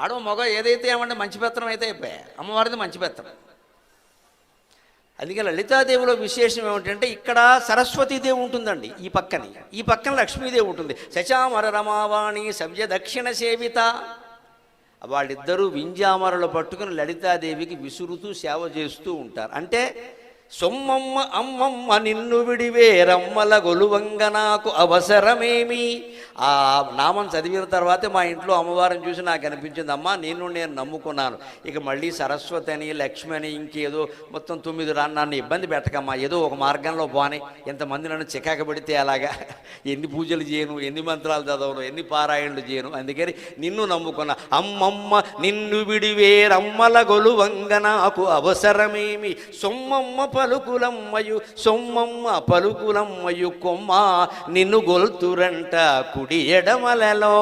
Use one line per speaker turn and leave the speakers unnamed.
ఆడో మగ ఏదైతే ఏమంటే మంచి పెత్తనం అయితే అయిపోయాయి అమ్మవారిది మంచి పెత్తనం. అందుకే లలితాదేవిలో విశేషం ఏమిటంటే ఇక్కడ సరస్వతీదేవి ఉంటుందండి ఈ పక్కని. ఈ పక్కన లక్ష్మీదేవి ఉంటుంది. శచామర రమావాణి సవ్య దక్షిణ సేవిత. వాళ్ళిద్దరూ వింజామరలు పట్టుకుని లలితాదేవికి విసురుతూ సేవ చేస్తూ ఉంటారు. అంటే సొమ్మమ్మ అమ్మమ్మ నిన్ను విడివే రమ్మల గొలువంగ నాకు అవసరమేమి. ఆ నామం చదివిన తర్వాతే మా ఇంట్లో అమ్మవారిని చూసి నాకు అనిపించింది అమ్మ నేను నేను నమ్ముకున్నాను. ఇక మళ్ళీ సరస్వతి అని లక్ష్మి అని ఇంకేదో మొత్తం తొమ్మిది రాను నన్ను ఇబ్బంది పెట్టకమ్మా. ఏదో ఒక మార్గంలో పోని. ఇంతమంది నన్ను చికాక పెడితే అలాగా ఎన్ని పూజలు చేయను ఎన్ని మంత్రాలు చదవను ఎన్ని పారాయణలు చేయను. అందుకని నిన్ను నమ్ముకున్నా. అమ్మమ్మ నిన్ను విడివే రమ్మల గొలువంగ నాకు అవసరమేమి. సొమ్మమ్మ పలుకులమ్మయు సొమ్మమ్మ పలుకులమ్మయు కొమ్మ నిన్ను గొల్తురంట కుడి ఎడమలలో.